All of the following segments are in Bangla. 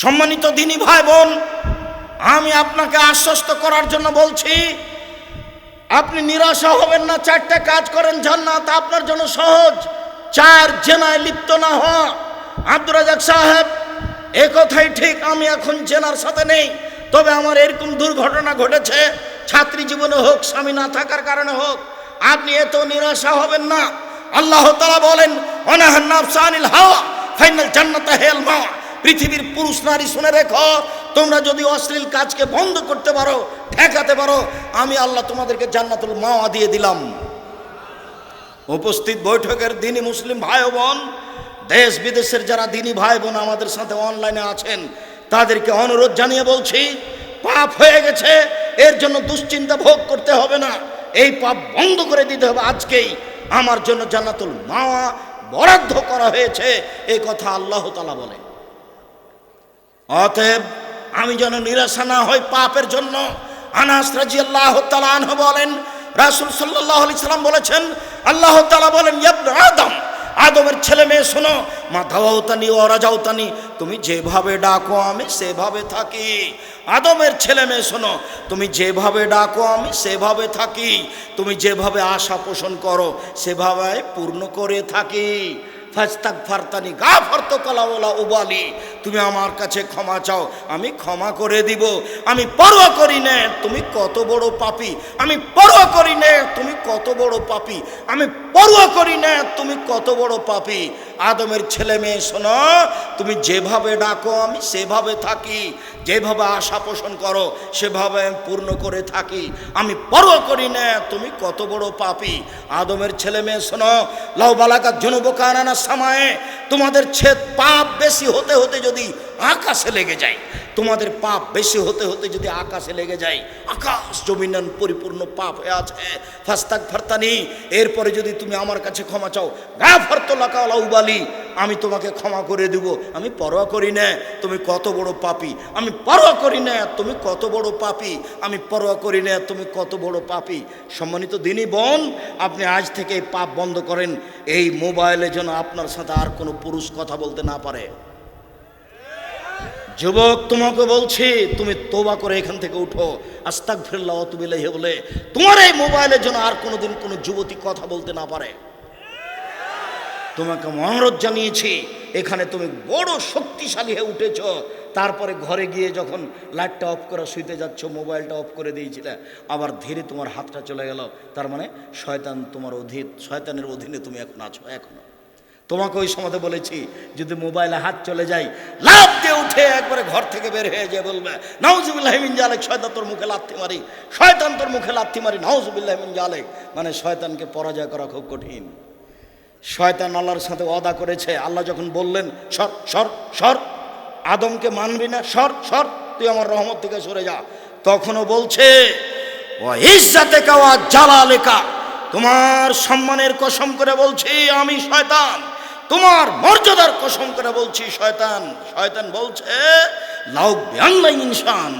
সম্মানিত দিনী ভাই বোন, আমি আপনাকে আশ্বস্ত করার জন্য বলছি, আপনি নিরাশা হবেন না, চারটা কাজ করেন জান্নাত, আপনার জন্য সহজ। চার জেনায় লিপ্ত না হওয়া। আব্দুর রাজাক সাহেব, এ কথাই ঠিক, আমি এখন জেনার সাথে নেই। তবে আমার এরকম দুর্ঘটনা ঘটেছে, ছাত্রী জীবনে হোক, স্বামী না থাকার কারণে হোক, আপনি এত নিরাশা হবেন না। আল্লাহ তালা বলেন অনাহান নাফসানিল হাওয়া, ফাইনাল জান্নাতা হেল মাওয়া। পৃথিবীর পুরুষ নারী শুনে রেখো, তোমরা যদি অশ্লীল কাজকে বন্ধ করতে পারো, ঠেকাতে পারো, আমি আল্লাহ তোমাদেরকে জান্নাতুল মাওয়া দিয়ে দিলাম। উপস্থিত বৈঠকের দিনী মুসলিম ভাই বোন, দেশ বিদেশের যারা দিনী ভাই বোন আমাদের সাথে অনলাইনে আছেন, তাদেরকে অনুরোধ জানিয়ে বলছি, পাপ হয়ে গেছে, এর জন্য দুশ্চিন্তা ভোগ করতে হবে না, এই পাপ বন্ধ করে দিতে হবে আজকেই। আমার জন্য জান্নাতুল মাওয়া বরাদ্দ করা হয়েছে এই কথা আল্লাহ তালা বলে। অতএব আমি যেন নিরাশা না হই পাপের জন্য। আনাস রাজি আল্লাহ আনহু বলেন, রাসুল সাল্লাহ আলি সাল্লাম বলেছেন, আল্লাহ তালা বলেন আদম, আদমের ছেলে মেয়ে শোনো মা ধাওয়াউতানি ও রাজাউতানি তুমি যেভাবে ডাকো আমি সেভাবে থাকি। আদমের ছেলে মেয়ে শোনো, তুমি যেভাবে ডাকো আমি সেভাবে থাকি। তুমি যেভাবে আশা পোষণ করো, সেভাবে পূর্ণ করে থাকি। ফাস্তাক ফারতানি গা ফার্ত কলাওয়ালা উবালি, তুমি আমার কাছে ক্ষমা চাও, আমি ক্ষমা করে দিব, আমি পরোয়া করি নে, তুমি কত বড় পাপি, আমি পরোয়া করি নে, তুমি কত বড় পাপি, আমি পরোয়া করি নে, তুমি কত বড় পাপি। আদমের ছেলে মেয়ে, শোনো, তুমি যেভাবে ডাকো, আমি সেভাবে থাকি। যেভাবে আশা পোষণ করো, সেভাবে আমি পূর্ণ করে থাকি। আমি পরো করি না, তুমি কত বড় পাপি। আদমের ছেলে মেয়ে, শোনো, লাউ বালাকাত আনার সময়ে, তোমাদের ছেদ পাপ বেশি হতে হতে যদি আকাশে লেগে যায় তোমাদের পাপ বেশি হতে হতে যদি আকাশে লেগে যায়, আকাশ জমিনান পরিপূর্ণ পাপ হয়ে আছে। ফাস্তাক ফারতানি, এরপরে যদি তুমি আমার কাছে ক্ষমা চাও গা ফার্ত লাকাওলা উবালি আমি তোমাকে ক্ষমা করে দেব। আমি পরোয়া করি না, তুমি কত বড় পাপি। আমি পরোয়া করি না, তুমি কত বড় পাপি। আমি পরোয়া করি না, তুমি কত বড় পাপি। সম্মানিত দিনী বোন, আপনি আজ থেকে পাপ বন্ধ করেন। এই মোবাইলে যেন আপনার সাথে আর কোনো পুরুষ কথা বলতে না পারে। যুবক, তোমাকে বলছি, তুমি তোবা করে এখান থেকে উঠো। আস্তাক ফিরলা অতুবিলে বলে, তোমার এই মোবাইলের জন্য আর কোনোদিন কোনো যুবতী কথা বলতে না পারে। তোমাকে অনুরোধ জানিয়েছি, এখানে তুমি বড় শক্তিশালী হয়ে উঠেছ। তারপরে ঘরে গিয়ে যখন লাইটটা অফ করে শুইতে যাচ্ছ, মোবাইলটা অফ করে দিয়েছিলে, আবার ধীরে তোমার হাতটা চলে গেল। তার মানে শয়তান তোমার অধীন, শয়তানের অধীনে তুমি এখন আছো, এখনও। তোমাকে ওই সময় বলেছি, যদি মোবাইলে হাত চলে যায় লাভ দিয়ে উঠে একবারে ঘর থেকে বের হয়ে যায় বলবে নাউজুবিল্লাহমিন জালেক, শয়তান তোর মুখে লাথি মারি, শয়তান তোর মুখে লাথি মারি নাউজুবিল্লাহমিন জালেক। মানে শয়তানকে পরাজয় করা খুব কঠিন। শয়তান আল্লাহর সাথে অদা করেছে, আল্লাহ যখন বললেন, সর সর সর, আদমকে মানবি না, সর সর, তুই আমার রহমত থেকে সরে যা। তখনও বলছে ও তোমার সম্মানের কসম করে বলছি, আমি শয়তান তোমার মর্যাদার কসম করে বলছি, শয়তান শয়তান বলছে, লাউ ইনসান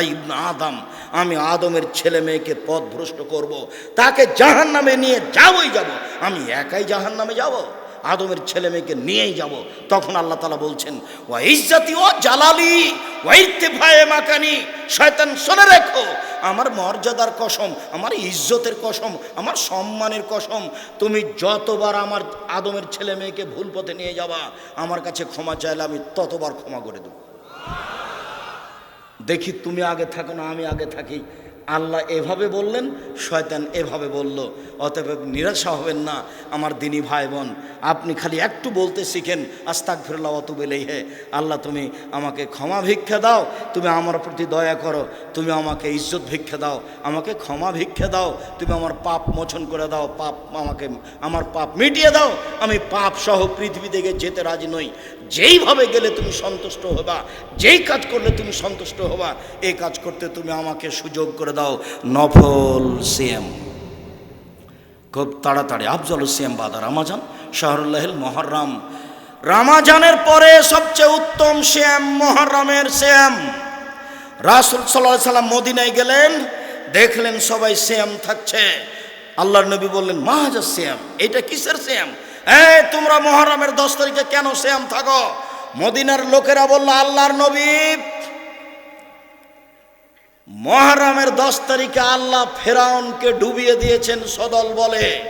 আইবনা আদম, আমি আদমের ছেলে মেয়েকে পথ ভ্রষ্ট করব। তাকে জাহান নামে নিয়ে যাবই যাব, আমি একাই জাহান নামে যাব আদমের ছেলে মেয়েকে নিয়েই যাব। তখন আল্লাহ তালা বলছেন ও ইজ্জাতি ও জালালি ইত্তেফায়ে মাকানি, শয়তান শোনে রেখো, আমার মর্যাদার কসম, আমার ইজ্জতের কসম, আমার সম্মানের কসম, তুমি যতবার আমার আদমের ছেলে মেয়েকে ভুল পথে নিয়ে যাবা, আমার কাছে ক্ষমা চাইলে আমি ততবার ক্ষমা করে দেবো। দেখি তুমি আগে থাকো না আমি আগে থাকি। আল্লাহ এভাবে বললেন, শয়তান এভাবে বলল, অতএব নিরাশা হবেন না, আমার দিনী ভাই বোন আপনি খালি একটু বলতে শিখেন আস্তাক ফিরল্লা অত বেলেই হে আল্লাহ তুমি আমাকে ক্ষমা ভিক্ষা দাও, তুমি আমার প্রতি দয়া করো, তুমি আমাকে ইজ্জত ভিক্ষা দাও, আমাকে ক্ষমা ভিক্ষা দাও, তুমি আমার পাপ মোচন করে দাও, পাপ আমাকে, আমার পাপ মিটিয়ে দাও, আমি পাপ সহ পৃথিবী থেকে যেতে রাজি নই। যেইভাবে গেলে তুমি সন্তুষ্ট হবা, যেই কাজ করলে তুমি সন্তুষ্ট হবা এই কাজ করতে তুমি আমাকে সুযোগ করে দাও, নফল সিএম। খুব তাড়াতাড়ি, আফজল সিএম বাদা রামাজান, শাহরুল্লাহিল মহরম। রামাজানের পরে সবচেয়ে উত্তম শ্যাম মহরমের শ্যাম রাসুল সাল্লাহ সাল্লাম মদিনায় গেলেন, দেখলেন সবাই শ্যাম থাকছে। আল্লাহর নবী বললেন, মাহাজা শ্যাম এটা কিসের শ্যাম এই, তোমরা মহরমের দশ তারিখে কেন শ্যাম থাকো? মদিনার লোকেরা বলল, আল্লাহর নবী মহারামের দশ তারিখে আল্লাহ ফেরাউনকে ডুবিয়ে দিয়েছেন সদল বলে।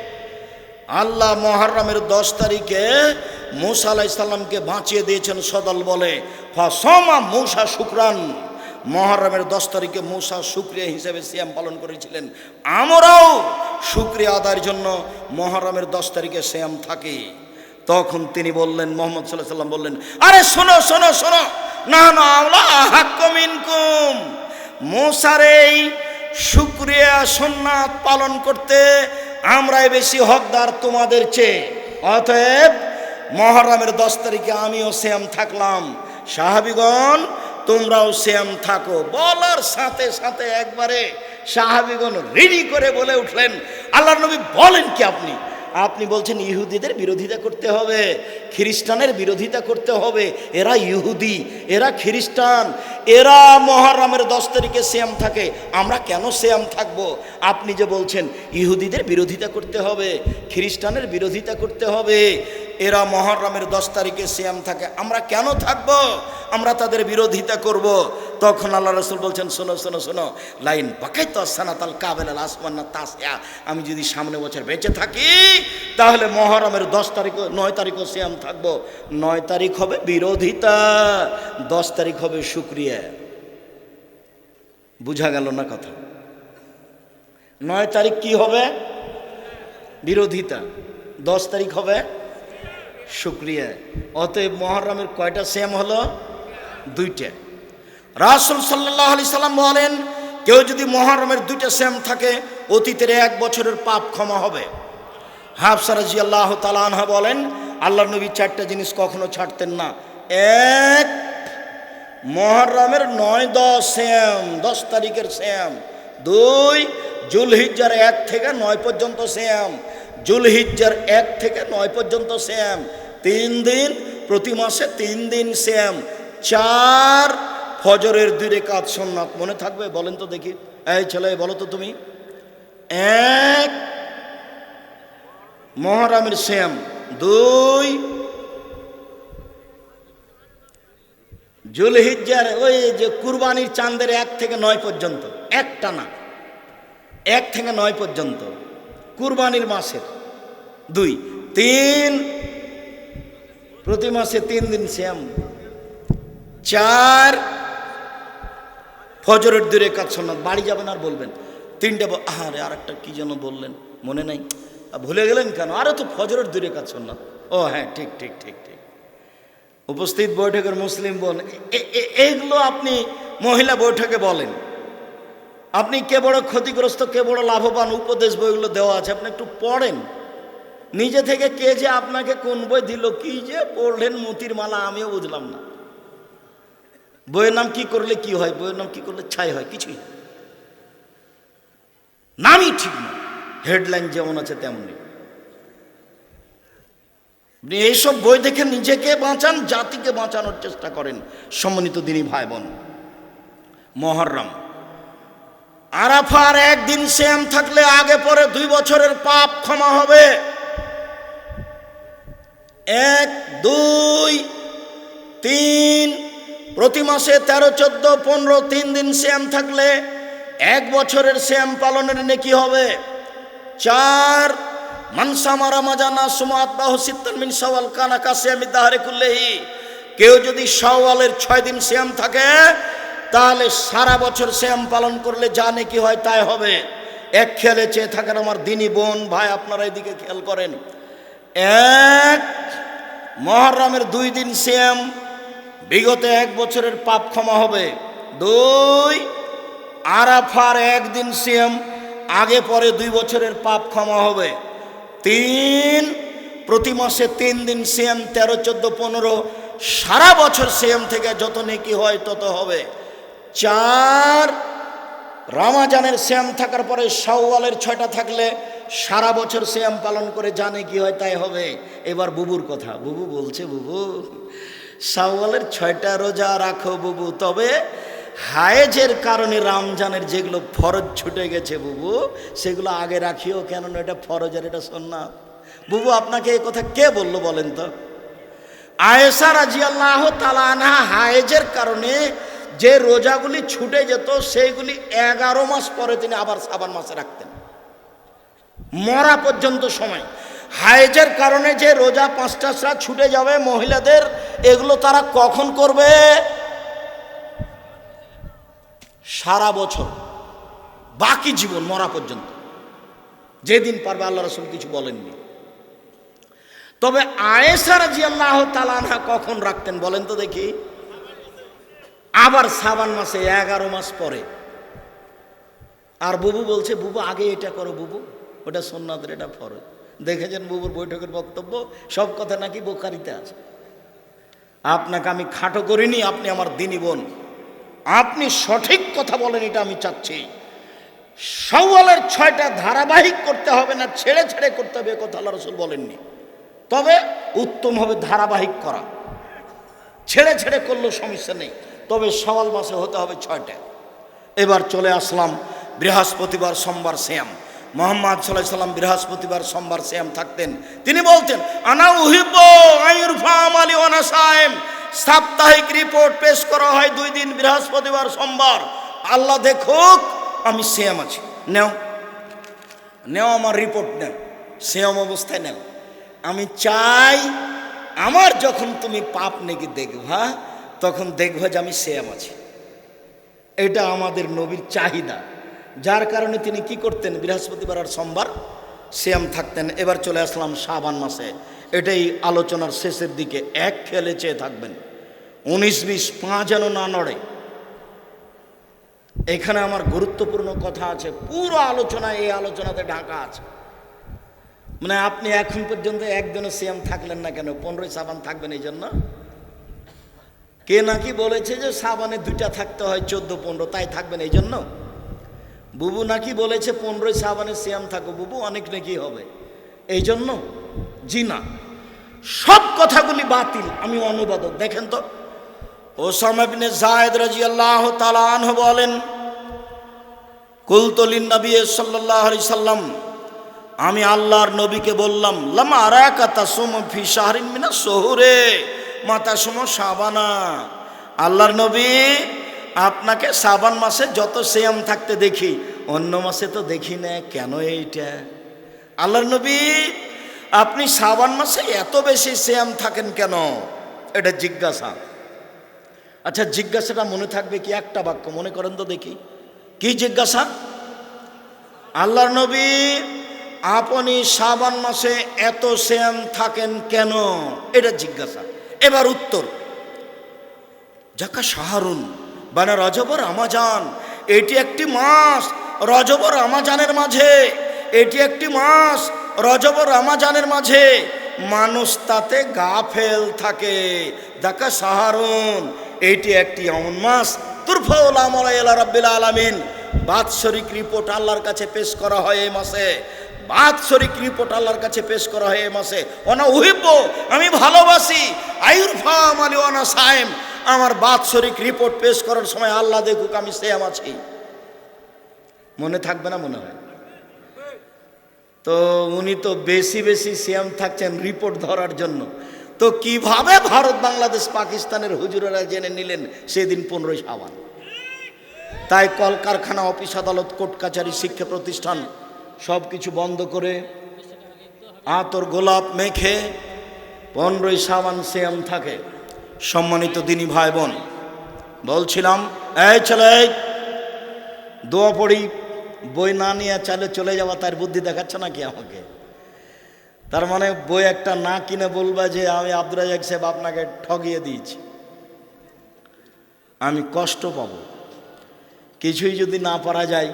আল্লাহ মহারামের দশ তারিখে মুসা আলাইসাল্লামকে বাঁচিয়ে দিয়েছেন সদল বলে। ফসমা মূসা শুক্রান। মহারামের দশ তারিখে মূসা শুক্রিয়া হিসেবে সিয়াম পালন করেছিলেন। আমরাও শুক্রিয়া আদায়ের জন্য মহারামের দশ তারিখে শ্যাম থাকি। তখন তিনি বললেন, মোহাম্মদ সাল্লাহ সাল্লাম বললেন, আরে শোনো শোনো শোনো, না না আমলা হাক্কমিনকুম মূসার এই শুক্রিয়া সোননাথ পালন করতে আমরাই বেশি হকদার তোমাদের চেয়ে। অতএব মহরমের দশ তারিখে আমিও শ্যাম থাকলাম। সাহাবিগণ, তোমরাও শ্যাম থাকো। বলার সাথে সাথে একবারে সাহাবিগণ রেডি করে বলে উঠলেন আল্লাহ নবী বলেন কি আপনি? আপনি বলছেন ইহুদিদের বিরোধিতা করতে হবে, খ্রিস্টানের বিরোধিতা করতে হবে, এরা ইহুদি, এরা খ্রিস্টান, এরা মহারামের দশ তারিখে শ্যাম থাকে, আমরা কেন শ্যাম থাকব? আপনি যে বলছেন ইহুদিদের বিরোধিতা করতে হবে, খ্রিস্টানের বিরোধিতা করতে হবে এরা মহরমের দশ তারিখে শ্যাম থাকে। আমরা কেন থাকব? আমরা তাদের বিরোধিতা করব। তখন আল্লাহ রসুল বলছেন, শোনো শোনো শোনো, লাইন বাকাই তো সানাতাল কাবেল আল আসমান না তাসিয়া। আমি যদি সামনে বছর বেঁচে থাকি, তাহলে মহরমের দশ তারিখ নয় তারিখও শ্যাম থাকব। নয় তারিখ হবে বিরোধিতা, দশ তারিখ হবে শুক্রিয়া। বুঝা গেল না কথা? নয় তারিখ কি হবে? বিরোধিতা। দশ তারিখ হবে শুক্রিয়া। অতএব মহরমের কয়টা শ্যাম হলো? দুইটা। রাসুল সাল্লাহ আলি সাল্লাম বলেন, কেউ যদি মহরমের দুইটা শ্যাম থাকে, অতীতের এক বছরের পাপ ক্ষমা হবে। হাফসারাজি আল্লাহ তালানহা বলেন আল্লাহ নবী চারটা জিনিস কখনো ছাড়তেন না। এক, মহরমের নয়, দশ শ্যাম দশ তারিখের শ্যাম দুই, জুলহিজ্জার এক থেকে নয় পর্যন্ত শ্যাম জুলহিজ্জার এক থেকে নয় পর্যন্ত শ্যাম তিন দিন, প্রতি মাসে তিন দিন শ্যাম, চার ফজরের দুই রেখাত সোননাথ মনে থাকবে? বলেন তো দেখি। এই ছেলে, বলো তো তুমি। এক মহারামের শ্যাম, দুই জুলহিজ্জার ওই যে কুরবানির চাঁদের এক থেকে নয় পর্যন্ত। একটা না। এক থেকে নয় পর্যন্ত। কুরবানির মাসের। দুই। তিন প্রতি মাসে তিন দিন শ্যাম চার ফজরের দূরে কাজ বাড়ি যাবেন আর বলবেন। তিনটে আহারে আর একটা কী যেন বললেন, মনে নাই। ভুলে গেলেন কেন? আরে তো ফজরের দূরে কাজ শোনাত ও হ্যাঁ ঠিক ঠিক ঠিক ঠিক। উপস্থিত বৈঠকের মুসলিম বোন, এ- এ- এইগুলো আপনি মহিলা বৈঠকে বলেন। আপনি কে বড় ক্ষতিগ্রস্ত, কে বড় লাভবান, উপদেশ বইগুলো দেওয়া আছে, আপনি একটু পড়েন। নিজে থেকে কে যে আপনাকে কোন বই দিল, কি যে পড়লেন মতির মালা, আমিও বুঝলাম না। বইয়ের নাম কি করলে কি হয়? বইয়ের নাম কি করলে ছাই হয়? কিছুই নামই ঠিক না। হেডলাইন যেমন আছে তেমনই। এইসব বই দেখে নিজেকে বাঁচান, জাতিকে বাঁচানোর চেষ্টা করেন, সম্মানিত দিনী ভাই বোন মহরম। আরাফার একদিন শ্যাম থাকলে আগে পরে দুই বছরের পাপ ক্ষমা হবে। এক, দুই, তিন, প্রতি মাসে তেরো, চোদ্দ, পনেরো, তিন দিন শ্যাম থাকলে এক বছরের শ্যাম পালনের নেকি হবে। চার মানসামারা মাজানা সুমাত বাহু সিত্তান মিন সওয়াল কানা কাসিয়ামি দাহারে কুল্লেহি। কেউ যদি সওয়ালের ছয় দিন শ্যাম থাকে, তাহলে সারা বছর শ্যাম পালন করলে যা নেকি হয় তাই হবে। এক খেয়ালে চেয়ে থাকেন আমার দিনী বোন, ভাই, আপনারা এদিকে খেয়াল করেন। এক, মহরমের দুই দিন শ্যাম বিগত এক বছরের পাপ ক্ষমা হবে। দুই, আরাফার একদিন শ্যাম আগে পরে দুই বছরের পাপ ক্ষমা হবে। তিন, প্রতি মাসে তিন দিন শ্যাম তেরো, চোদ্দ, পনেরো, সারা বছর শ্যাম থেকে যত নেকি হয় তত হবে। চার, রামাজানের শ্যাম থাকার পরে শাওয়ালের ছয়টা থাকলে সারা বছর শ্যাম পালন করে জানে কি হয়, তাই হবে। এবার বুবুর কথা। বুবু বলছে, বুবু সাওয়ালের ছয়টা রোজা রাখো বুবু, তবে হায়েজের কারণে রামজানের যেগুলো ফরজ ছুটে গেছে বুবু, সেগুলো আগে রাখিও কেন এটা ফরজ আর এটা সন্না বুবু, আপনাকে এই কথা কে বলল বলেন তো? আয়েসা রাজি আল্লাহ তালানা হায়েজের কারণে যে রোজাগুলি ছুটে যেত, সেইগুলি এগারো মাস পরে তিনি আবার সাবান মাসে রাখতেন। মরা পর্যন্ত সময়। হায়েজের কারণে যে রোজা পাঁচটা সারা ছুটে যাবে মহিলাদের, এগুলো তারা কখন করবে? সারা বছর। বাকি জীবন মরা পর্যন্ত। যেদিন পারবে আল্লাহ রসুল কিছু বলেননি। তবে আয়েসা রাজি আল্লাহ তালানহা কখন রাখতেন বলেন তো দেখি। আবার সাবান মাসে এগারো মাস পরে। আর বুবু বলছে, বুবু, আগে এটা করো বুবু। ওটা সোননাথের, এটা ফরজ। দেখেছেন বুবুর বৈঠকের বক্তব্য? সব কথা নাকি বোকারিতে আছে। আপনাকে আমি খাটো করিনি, আপনি আমার দিনী বোন। আপনি সঠিক কথা বলেন, এটা আমি চাচ্ছি। সওয়ালের ছয়টা ধারাবাহিক করতে হবে না, ছেড়ে ছেড়ে করতে হবে কথা আল্লাহ রসুল বলেননি। তবে উত্তম হবে ধারাবাহিক করা। ছেড়ে ছেড়ে করলেও সমস্যা নেই, তবে সওয়াল মাসে হতে হবে ছয়টা। এবার চলে আসলাম বৃহস্পতিবার সোমবার শ্যাম মোহাম্মদ সাল্লাহ সাল্লাম বৃহস্পতিবার সোমবার শ্যাম থাকতেন। তিনি বলতেন, আনা উহিব আইরফাম আলী ওনা সাহেম সাপ্তাহিক রিপোর্ট পেশ করা হয় দুই দিন বৃহস্পতিবার সোমবার। আল্লাহ দেখুক, আমি শ্যাম আছি। নেও। নেও আমার রিপোর্ট, নেও। শ্যাম অবস্থায় নেও। আমি চাই, আমার যখন তুমি পাপ নাকি দেখবা, তখন দেখবা যে আমি শ্যাম আছি। এটা আমাদের নবীর চাহিদা। যার কারণে তিনি কি করতেন? বৃহস্পতিবার আর সোমবার শ্যাম থাকতেন। এবার চলে আসলাম শাবান মাসে। এটাই আলোচনার শেষের দিকে। এক খেলে চেয়ে থাকবেন। উনিশ বিশ পাঁচ যেন না নড়ে। এখানে আমার গুরুত্বপূর্ণ কথা আছে। পুরো আলোচনা এই আলোচনাতে ঢাকা আছে। মানে আপনি এখন পর্যন্ত একদিনও সিএম থাকলেন না কেন? পনেরোই সাবান থাকবেন এই জন্য? কে নাকি বলেছে যে সাবানে দুইটা থাকতে হয়, চোদ্দ, পনেরো, তাই থাকবেন এই জন্য? বুবু নাকি বলেছে পনেরোই সাবানে সিয়াম থাকো। বুবু, অনেক নাকি হবে। এই জন্য জি না সব কথাগুলি বাতিল, আমি অনুবাদক। দেখেন তো, ওসামা বিনে জায়েদ রাজিয়াল্লাহ তালান বলেন কুলতলিন নবী সাল্লাহ সাল্লাম, আমি আল্লাহর নবীকে বললাম, লামা আরাকাতা সুম ফি শাহরিন মিনা শহুরে মাতা সুম সাবানা আল্লাহর নবী আপনাকে সাবান মাসে যত শ্যাম থাকতে দেখি, অন্য মাসে তো দেখি না, কেন এইটা? আল্লাহর নবী, আপনি সাবান মাসে এত বেশি শ্যাম থাকেন কেন? এটা জিজ্ঞাসা। আচ্ছা জিজ্ঞাসাটা মনে থাকবে কি? একটা বাক্য মনে করেন তো দেখি। কি জিজ্ঞাসা? আল্লাহর নবী, আপনি সাবান মাসে এত শ্যাম থাকেন কেন? এটা জিজ্ঞাসা। এবার উত্তর। যাকা সাহারুন। মানে রজবর আমাজান এটি একটি মাস রজবর আমাজানের মাঝে। এটি একটি মাস রজবর আমাজানের মাঝে। মানুষ তাতে গাফেল থাকে। দেখা সাহারুন, এটি একটি এমন মাস। তুরফাউল আমলা রব্বিল আলামিন। বাৎসরিক রিপোর্ট আল্লাহর কাছে পেশ করা হয় এই মাসে। বাৎসরিক রিপোর্ট আল্লাহর কাছে পেশ করা হয় এই মাসে। অনা উহিব্য আমি ভালোবাসি। আয়ুরফাম আলী অনা সায়েম, আমার বাৎসরিক রিপোর্ট পেশ করার সময় আল্লাহ দেখুক আমি সেম আছি। মনে থাকবে না মনে হয়? তো উনি তো বেশি বেশি শ্যাম থাকছেন রিপোর্ট ধরার জন্য। তো কীভাবে ভারত, বাংলাদেশ, পাকিস্তানের হুজুরেরা জেনে নিলেন সেদিন পনেরোই সাবান তাই কলকারখানা, অফিস আদালত, কোর্ট কাছারি শিক্ষা প্রতিষ্ঠান সব কিছু বন্ধ করে আতর গোলাপ মেখে পনেরোই সাবান শ্যাম থাকে। সম্মানিত দিনী ভাই বোন বলছিলাম, এই চলে দোয়া পড়ি, বই না নিয়ে চালে চলে যাওয়া তার বুদ্ধি দেখাচ্ছে নাকি আমাকে? তার মানে বই একটা না কিনে বলবা যে, আমি আব্দুল রাজাক সাহেব আপনাকে ঠগিয়ে দিয়েছি। আমি কষ্ট পাবো। কিছুই যদি না পারা যায়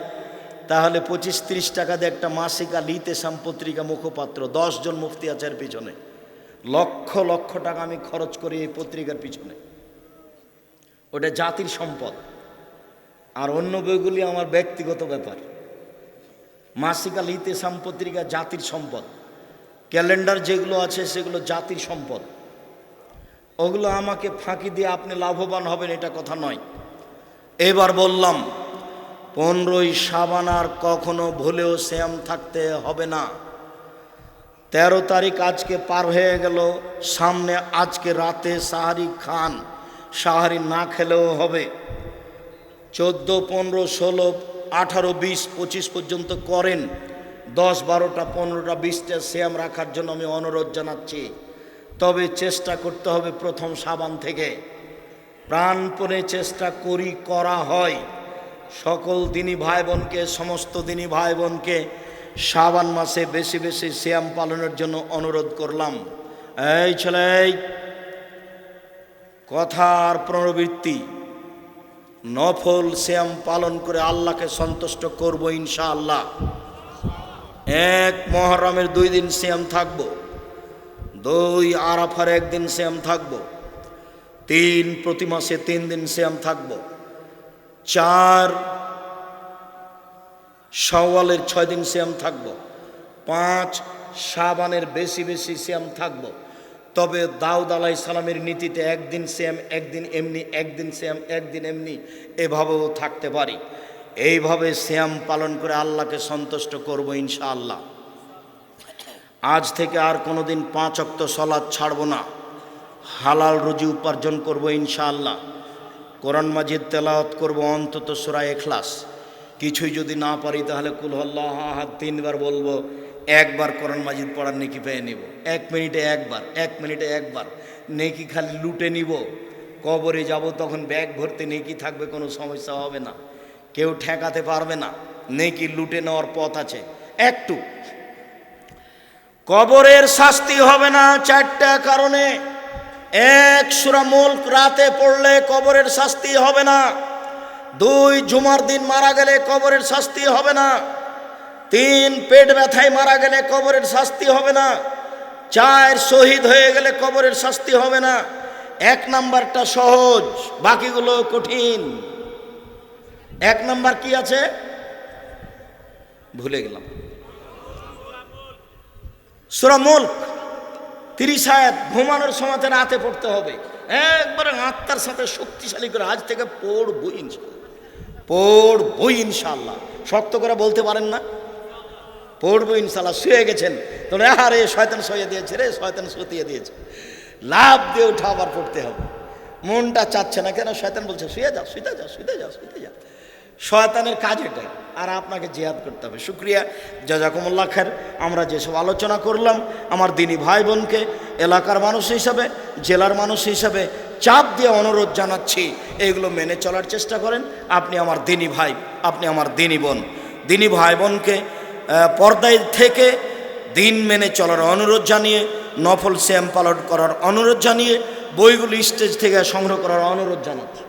তাহলে পঁচিশ ত্রিশ টাকা দিয়ে একটা মাসিকা লিতে সাম্পত্রিকা মুখপাত্র জন মুফতি আছে এর পিছনে। লক্ষ লক্ষ টাকা আমি খরচ করি এই পত্রিকার পিছনে। ওটা জাতির সম্পদ। আর অন্য বইগুলি আমার ব্যক্তিগত ব্যাপার। মাসিকা লিতে সাম্পত্রিকা জাতির সম্পদ। ক্যালেন্ডার যেগুলো আছে সেগুলো জাতির সম্পদ। ওগুলো আমাকে ফাঁকি দিয়ে আপনি লাভবান হবেন, এটা কথা নয়। এবার বললাম পনেরোই সাবানার কখনো ভুলেও শ্যাম থাকতে হবে না। তেরো তারিখ আজকে পার হয়ে গেল, সামনে আজকে রাতে সাহারি খান, সাহারি না খেলেও হবে। চোদ্দ, পনেরো, ষোলো, আঠারো, বিশ, পঁচিশ পর্যন্ত করেন। দশ, বারোটা, পনেরোটা, বিশটা শ্যাম রাখার জন্য আমি অনুরোধ জানাচ্ছি। তবে চেষ্টা করতে হবে প্রথম সাবান থেকে। প্রাণপণে চেষ্টা করি, করা হয়। সকল দিনী ভাই বোনকে সমস্ত দিনী ভাই বোনকে সাবান মাসে বেশি বেশি শ্যাম পালনের জন্য অনুরোধ করলাম। এই ছেলে কথার পুনরাবৃত্তি, নফল শ্যাম পালন করে আল্লাহকে সন্তুষ্ট করব ইনশাআল্লাহ। এক মহরমের দুই দিন শ্যাম থাকব, দুই আরাফার একদিন শ্যাম থাকব, তিন প্রতি মাসে তিন দিন শ্যাম থাকব। চার সওয়ালের ছয় দিন শ্যাম থাকব। পাঁচ সাবানের বেশি বেশি শ্যাম থাকব। তবে দাউদ আলাই সালামের নীতিতে একদিন শ্যাম একদিন এমনি, একদিন শ্যাম একদিন এমনি এভাবেও থাকতে পারি। এইভাবে শ্যাম পালন করে আল্লাহকে সন্তুষ্ট করব ইনশাআল্লাহ। আজ থেকে আর কোনোদিন পাঁচ অক্ত সলাদ ছাড়বো না। হালাল রুজি উপার্জন করব ইনশাআল্লাহ। কোরআন মাজিদ তেলাওয়াত করব, অন্তত সুরায় এখলাস কিছুই যদি না পারি, তাহলে কুলহল্লাহ হাত তিনবার বলব, একবার কোরআন মাজিদ পড়ার নেকি পেয়ে নিব। এক মিনিটে একবার, এক মিনিটে একবার। নেকি খালি লুটে নিব। কবরে যাব, তখন ব্যাগ ভর্তি নেকি থাকবে, কোনো সমস্যা হবে না। কেউ ঠেকাতে পারবে না। নেকি লুটে নেওয়ার পথ আছে। একটু। কবরের শাস্তি হবে না চারটা কারণে। এক সুরা রাতে পড়লে কবরের শাস্তি হবে না। দুই জুমার দিন মারা গেলে কবরের শাস্তি হবে না। তিন পেট ব্যথায় মারা গেলে কবরের শাস্তি হবে না। চার শহীদ হয়ে গেলে কবরের শাস্তি হবে না। এক নাম্বারটা সহজ, বাকিগুলো কঠিন। এক নাম্বার কি আছে? ভুলে গেলাম। সুরা মুল্ক। তিরিশ আয়াত ঘুমানোর সময় রাতে পড়তে হবে। একবারে আত্মার সাথে শক্তিশালী করে আজ থেকে পড়বই ইনশাল্লাহ পড়বই ইনশাল্লাহ শক্ত করে বলতে পারেন না? পড়ব ইনশাল্লাহ শুয়ে গেছেন। তো আরে, শয়তান শুয়ে দিয়েছে রে, শয়তান শুতিয়ে দিয়েছে। লাভ দিয়ে উঠা আবার পড়তে হবে। মনটা চাচ্ছে না, কেন? শয়তান বলছে, শুয়ে যাও শুতে যাও শুতে যাও শুতে যাও শয়তানের কাজ এটাই। আর আপনাকে জিহাদ করতে হবে। শুক্রিয়া। জাজাকুমুল্লাহ খের আমরা যেসব আলোচনা করলাম, আমার দিনী ভাই বোনকে এলাকার মানুষ হিসাবে, জেলার মানুষ হিসাবে চাপ দিয়ে অনুরোধ জানাচ্ছি, এগুলো মেনে চলার চেষ্টা করেন। আপনি আমার দিনী ভাই, আপনি আমার দিনী বোন। দিনী ভাই বোনকে পর্দায় থেকে দিন মেনে চলার অনুরোধ জানিয়ে, নফল শ্যাম পালন করার অনুরোধ জানিয়ে, বইগুলি স্টেজ থেকে সংগ্রহ করার অনুরোধ জানাচ্ছি।